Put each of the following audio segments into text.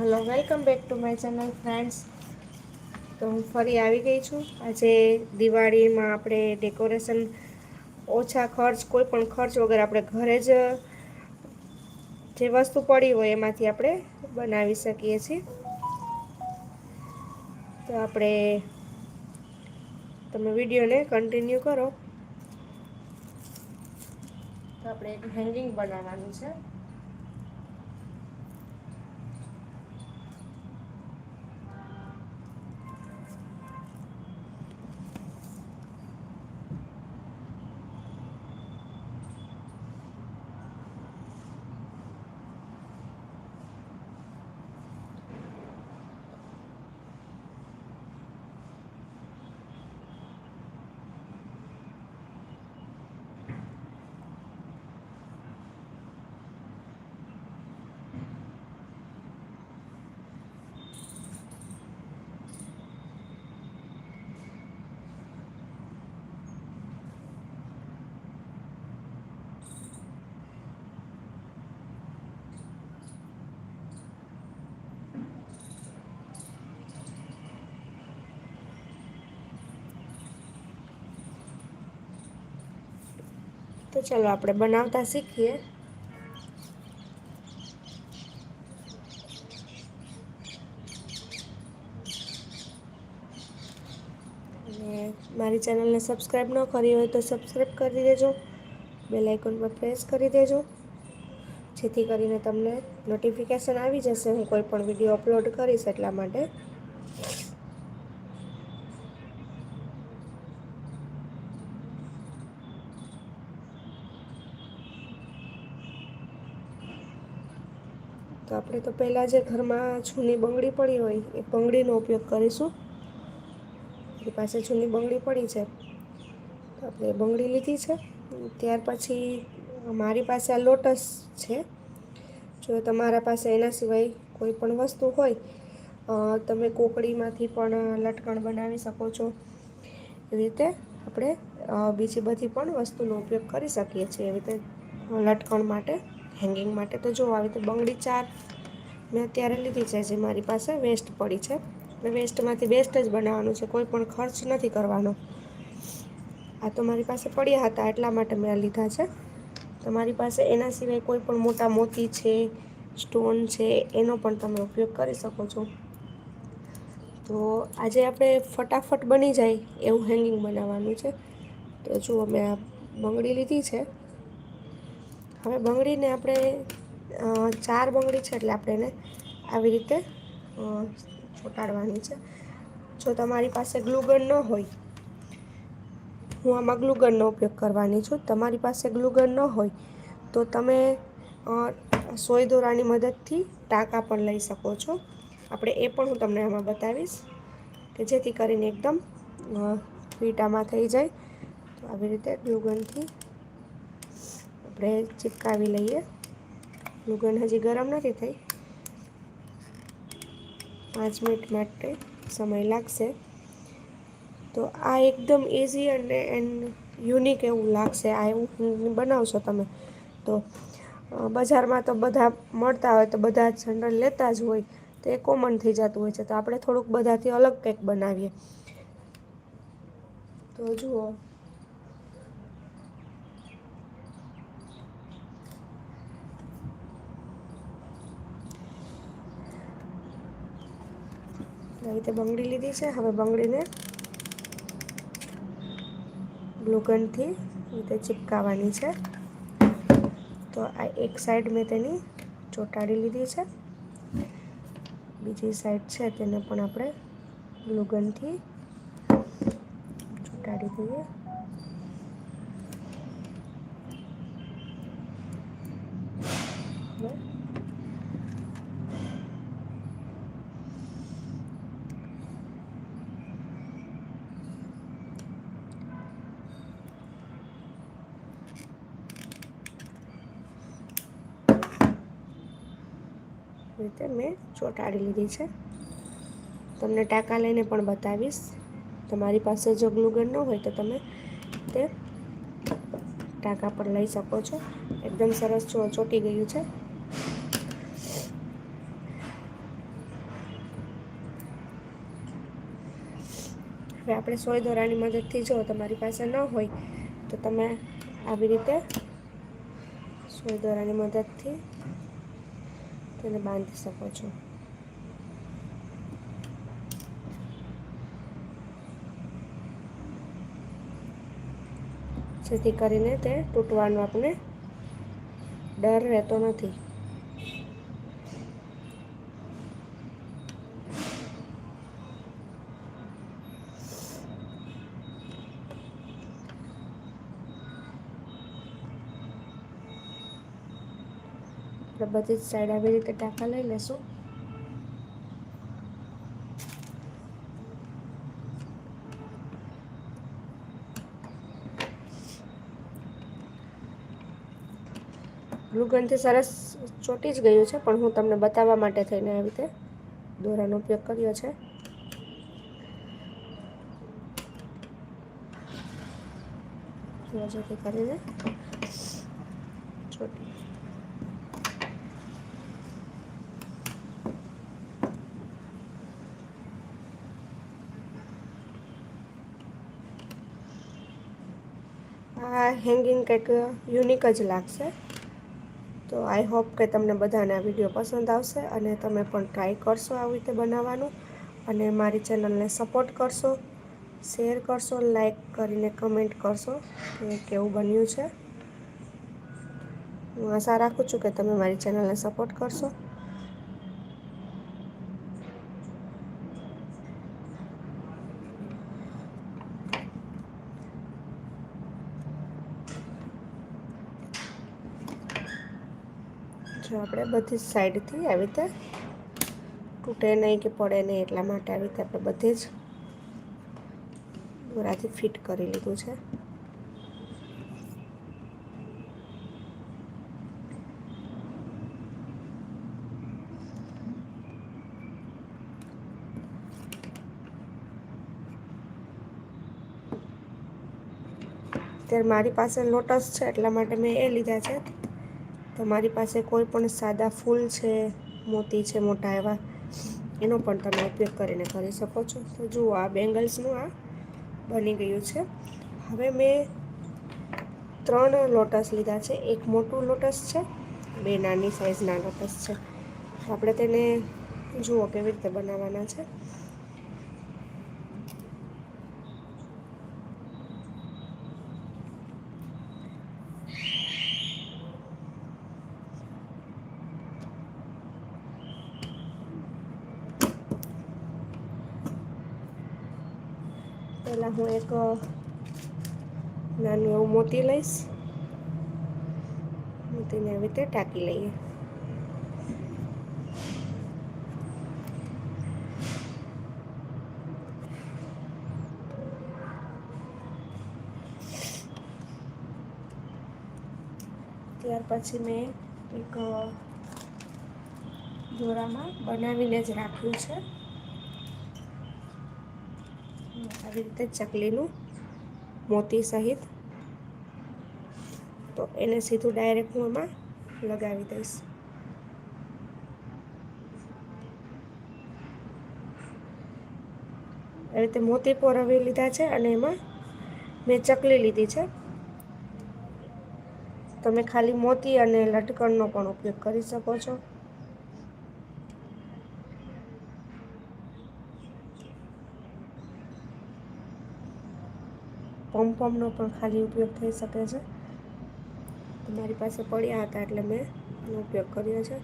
Hello welcome back to my channel friends તો હું ફરી આવી ગઈ છું. આજે દિવાળીમાં આપણે ડેકોરેશન ઓછા ખર્ચ, કોઈ પણ ખર્ચ વગર આપણે ઘરે જ, જે વસ્તુ પડી હોય એમાંથી આપણે બનાવી શકીએ છીએ. તો આપણે, તમે વિડીયોને કન્ટિન્યુ કરો. તો આપણે એક હેંગિંગ બનાવવાનું છે. તો ચાલો આપણે બનાવતા શીખીએ. અને મારી ચેનલને સબસ્ક્રાઈબ ન કરી હોય તો સબસ્ક્રાઈબ કરી દેજો. બેલ આઇકોન પર પ્રેસ કરી દેજો. જેથી કરીને તમને નોટિફિકેશન આવી જશે હું કોઈ પણ વીડિયો અપલોડ કરીશ એટલા માટે. તો આપણે તો પહેલાં જે ઘરમાં જૂની બંગડી પડી હોય, એ બંગડીનો ઉપયોગ કરીશું. આપણી પાસે જૂની બંગડી પડી છે. તો આપણે બંગડી લીધી છે. ત્યાર પછી મારી પાસે આ લોટસ છે. જો તમારા પાસે એના સિવાય કોઈ પણ વસ્તુ હોય તમે કોકડીમાંથી પણ લટકણ બનાવી શકો છો. એ રીતે આપણે બીજી બધી પણ વસ્તુનો ઉપયોગ કરી શકીએ છીએ એવી રીતે લટકણ માટે. હેંગિંગ માટે. તો જો આવી રીતે બંગડી ચાર મેં અત્યારે લીધી છે, જે મારી પાસે વેસ્ટ પડી છે. એટલે વેસ્ટમાંથી વેસ્ટ જ બનાવવાનું છે, કોઈ પણ ખર્ચ નથી કરવાનો. આ તો મારી પાસે પડ્યા હતા, એટલા માટે મેં લીધા છે. તમારી પાસે એના સિવાય કોઈ પણ મોટા મોતી છે, સ્ટોન છે, એનો પણ તમે ઉપયોગ કરી શકો છો. તો આજે આપણે ફટાફટ બની જાય એવું હેંગિંગ બનાવવાનું છે. તો જુઓ, મેં આ બંગડી લીધી છે. હવે બંગડીને આપણે ચાર બંગડી છે એટલે આપણે એને આવી રીતે ચોંટાડવાની છે. જો તમારી પાસે ગ્લુગન ન હોય, હું આમાં ગ્લુગનનો ઉપયોગ કરવાની છું. તમારી પાસે ગ્લુગન ન હોય, તો તમે સોય દોરાની મદદથી ટાંકા પણ લઈ શકો છો. આપણે એ પણ હું તમને આમાં બતાવીશ કે જેથી કરીને એકદમ ફીટામાં થઈ જાય. તો આવી રીતે ગ્લુગનથી આપણે ચિપકાવી લઈએ. લુગન હજી ગરમ નથી થઈ. પાંચ મિનિટ માટે સમય લાગશે. તો આ એકદમ ઇઝી અને એન્ડ યુનિક એવું લાગશે. આ એવું બનાવશો તમે તો બજારમાં તો બધા મળતા હોય તો બધા જનરલ લેતા જ હોય. તો એ કોમન થઈ જતું હોય છે. તો આપણે થોડુંક બધાથી અલગ કંઈક બનાવીએ. તો જુઓ. રીતે બંગડી લીધી છે. હવે બંગડીને ગ્લુગનથી રીતે ચિપકાવાની છે. તો આ એક સાઈડ મેં તેની ચોંટાડી લીધી છે. બીજી સાઈડ છે તેને પણ આપણે ગ્લુગનથી ચોંટાડી દઈએ. રીતે મેં ચોંટાડી લીધી છે. તમને ટાંકા લઈને પણ બતાવીશ. તમારી પાસે જો ગ્લુગન ન હોય તો તમે તે ટાંકા પર લઈ શકો છો. એકદમ સરસ ચોંટી ગયું છે. હવે આપણે સોય દોરાની મદદથી જો તમારી પાસે ન હોય તો તમે આવી રીતે સોય દોરાની મદદથી તેને બાંધી શકો છો જેથી કરીને તે તૂટવાનો આપણે ડર રહેતો નથી આપણે બધી જ સાઈડ આવી રીતે ટાંકા લઈ લેશું. ગ્લુગનથી સરસ ચોટી જ ગયું છે, પણ હું તમને બતાવવા માટે થઈને આવી રીતે દોરાનો ઉપયોગ કર્યો છે. જેથી કરીને ચોટી. આ હેંગિંગ કંઈક યુનિક જ લાગશે. તો આઈ હોપ કે તમને બધાને આ વીડિયો પસંદ આવશે અને તમે પણ ટ્રાય કરશો આવી રીતે બનાવવાનું. અને મારી ચેનલને સપોર્ટ કરશો શેર કરશો લાઈક કરીને કમેન્ટ કરશો કે કેવું બન્યું છે. હું આશા રાખું છું કે તમે મારી ચેનલને સપોર્ટ કરશો. જો આપણે બધી જ સાઈડથી આવી રીતે. તૂટે નહીં કે પડે નહીં એટલા માટે આવી રીતે આપણે બધે જ દોરાથી ફિટ કરી લીધું છે. અત્યારે મારી પાસે લોટસ છે એટલા માટે મેં એ લીધા છે. તમારી પાસે કોઈ પણ સાદા ફૂલ છે, મોતી છે, મોટા એવા, એનો પણ તમે ઉપયોગ કરીને કરી શકો છો. તો જુઓ, આ બેંગલ્સનું આ બની ગયું છે. હવે મેં ત્રણ લોટસ લીધા છે. એક મોટું લોટસ છે, બે નાની સાઇઝના લોટસ છે. આપણે તેને જુઓ, કેવી રીતે બનાવવાના છે. પહેલાં હું એક નાનું એવું મોતી લઈશ. મોતીને આવી રીતે ટાંકી લઈએ. ત્યાર પછી મેં એક દોરામાં બનાવીને જ રાખ્યું છે. આવી રીતે ચકલીનું મોતી સહિત. તો એને સીધું ડાયરેક્ટ હું એમાં લગાવી દઈશ. એ રીતે મોતી પોરવી લીધા છે અને એમાં મેં ચકલી લીધી છે. તમે ખાલી મોતી અને લટકણનો પણ ઉપયોગ કરી શકો છો. પમપમનો પણ ખાલી ઉપયોગ થઈ શકે છે. મારી પાસે પડ્યા હતા એટલે મેં એનો ઉપયોગ કર્યો છે.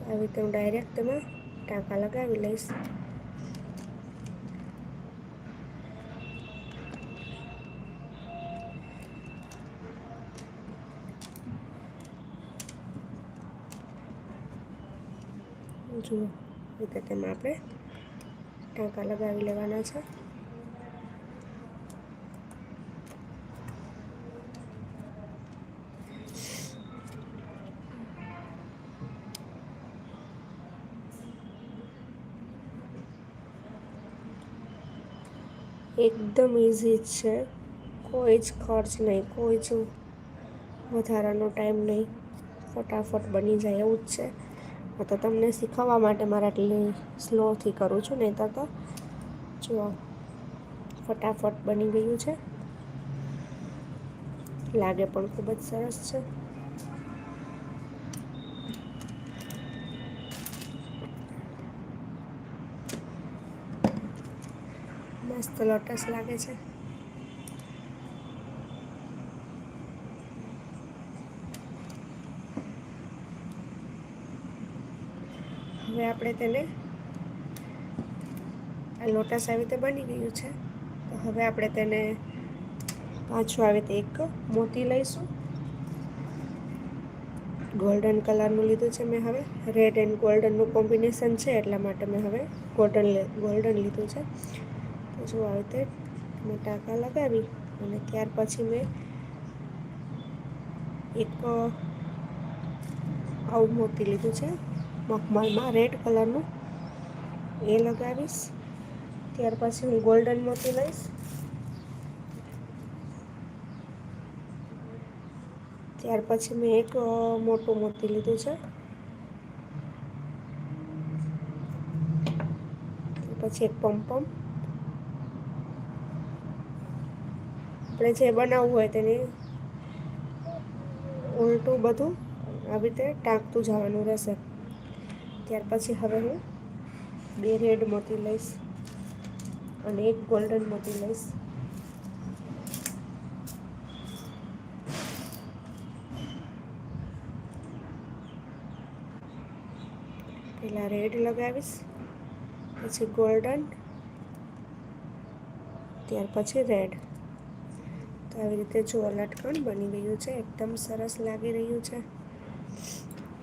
આવી રીતે હું ડાયરેક્ટ તેમાં ટાંકા લગાવી લઈશ. જુઓ રીતે તેમાં આપણે ટાંકા લગાવી લેવાના છે. એકદમ ઇઝી છે. કોઈ જ ખર્ચ નહીં, કોઈ જ વધારાનો ટાઈમ નહીં. ફટાફટ બની જાય એવું જ છે. તો તમને શીખવવા માટે મારે આટલી સ્લોથી કરું છું, નહીં તો જુઓ ફટાફટ બની ગયું છે. લાગે પણ ખૂબ જ સરસ છે. મસ્ત લોટસ લાગે છે. હવે આપણે તેને આ લોટસ આવી રીતે બની ગયું છે. તો હવે આપણે તેને પાછું આવી રીતે એક મોતી લઈશું. ગોલ્ડન કલરનું લીધું છે મેં હવે. રેડ એન્ડ ગોલ્ડનનું કોમ્બિનેશન છે, એટલા માટે મેં હવે ગોલ્ડન ગોલ્ડન લીધું છે. જો આવી રીતે મેં ટાંકા લગાવી અને ત્યાર પછી મેં એક આવું મોતી લીધું છે મખમલમાં રેડ કલરનું એ લગાવીશ. ત્યાર પછી હું ગોલ્ડન મોતી લઈશ. ત્યાર પછી મેં એક મોટું મોતી લીધું છે. પછી એક પંપમ આપણે જે બનાવવું હોય તેને ઉલટું બધું આવી રીતે ટાંકતું જવાનું રહેશે. ત્યાર પછી હવે હું બે રેડ મોતી લઈશ અને એક ગોલ્ડન મોતી લઈશ. પહેલાં રેડ લગાવીશ, પછી ગોલ્ડન, ત્યાર પછી રેડ. તો આવી રીતે જો લટકણ બની ગયું છે. એકદમ સરસ લાગી રહ્યું છે.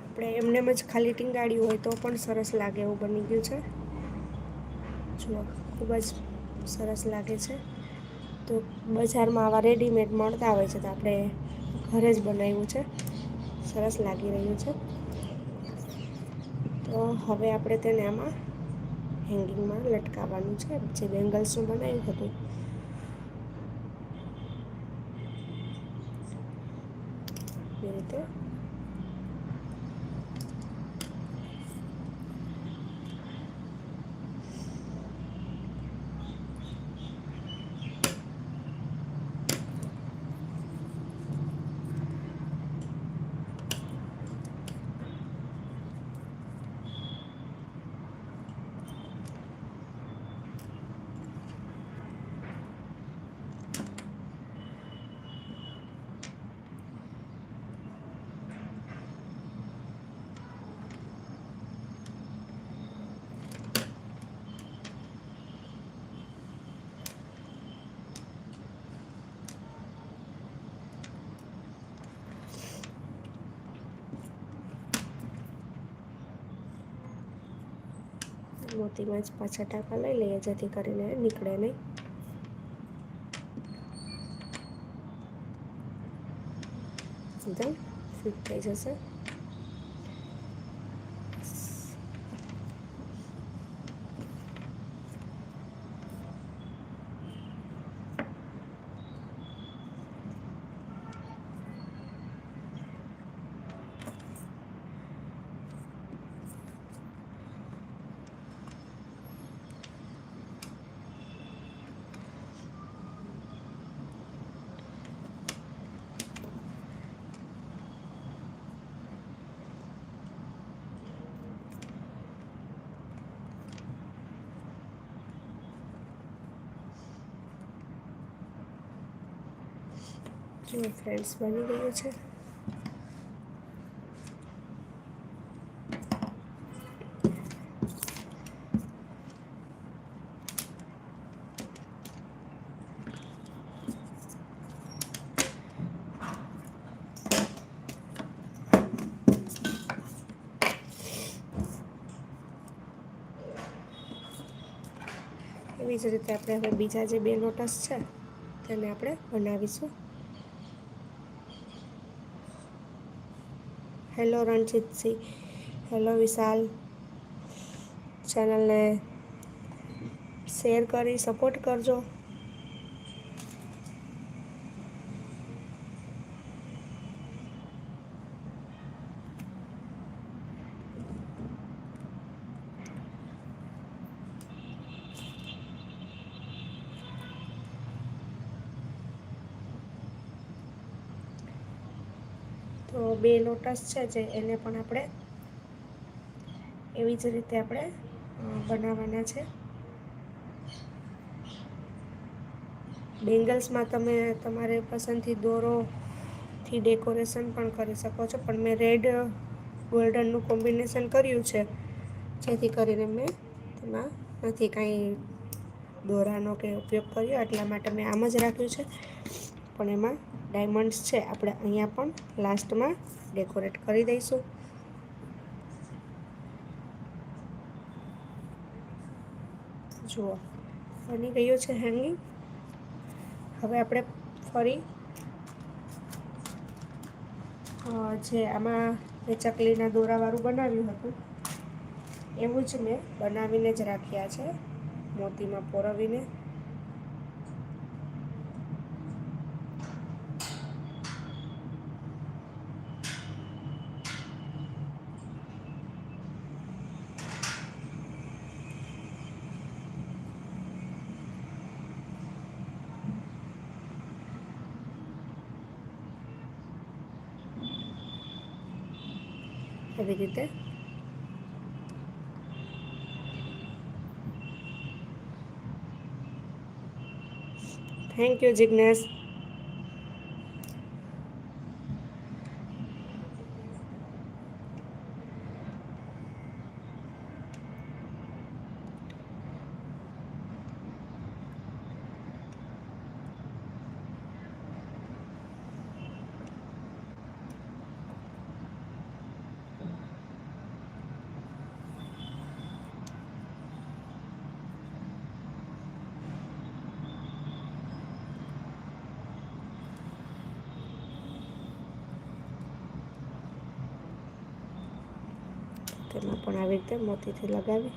આપણે એમને જ ખાલી ટીંગાડ્યું હોય તો પણ સરસ લાગે એવું બની ગયું છે. જુઓ, ખૂબ જ સરસ લાગે છે. તો બજારમાં આવા રેડીમેડ મળતા હોય છે તો આપણે ઘરે જ બનાવ્યું છે. સરસ લાગી રહ્યું છે. તો હવે આપણે તેને આમાં હેંગિંગમાં લટકાવવાનું છે. જે બેંગલ્સનું બનાવ્યું હતું. એ મોતીમાં જ પાછા ટાંકા લઈ લઈએ જેથી કરીને નીકળે નહીં. એકદમ ફિટ થઈ જશે. જો ફ્રેન્ડ્સ બની ગયું છે. એવી જ રીતે આપણે હવે બીજા જે બે લોટસ છે, તેને આપણે બનાવીશું. હેલો રણજીતસિંહ હેલો વિશાલ ચેનલને શેર કરી સપોર્ટ કરજો. બે લોટસ છે જે એને પણ આપણે એવી જ રીતે આપણે બનાવવાના છે. બેંગલ્સમાં તમે તમારે પસંદથી દોરોથી ડેકોરેશન પણ કરી શકો છો. પણ મેં રેડ ગોલ્ડનનું કોમ્બિનેશન કર્યું છે. જેથી કરીને મેં તેમાં નથી કાંઈ દોરાનો કે ઉપયોગ કર્યો, એટલા માટે મેં આમ જ રાખ્યું છે. પણ એમાં ડાયમંડ્સ છે. આપણે અહીંયા પણ લાસ્ટમાં ડેકોરેટ કરી દઈશું. જુઓ, બની ગયું છે હેંગિંગ હવે આપણે ફરી જે આમાં મેં ચકલીના દોરાવાળું બનાવ્યું હતું, એવું જ મેં બનાવીને જ રાખ્યા છે. મોતીમાં પોરવીને. એવી રીતે. થેન્ક યુ જિજ્ઞેશ તેમાં પણ આવી રીતે મોતીથી લગાવી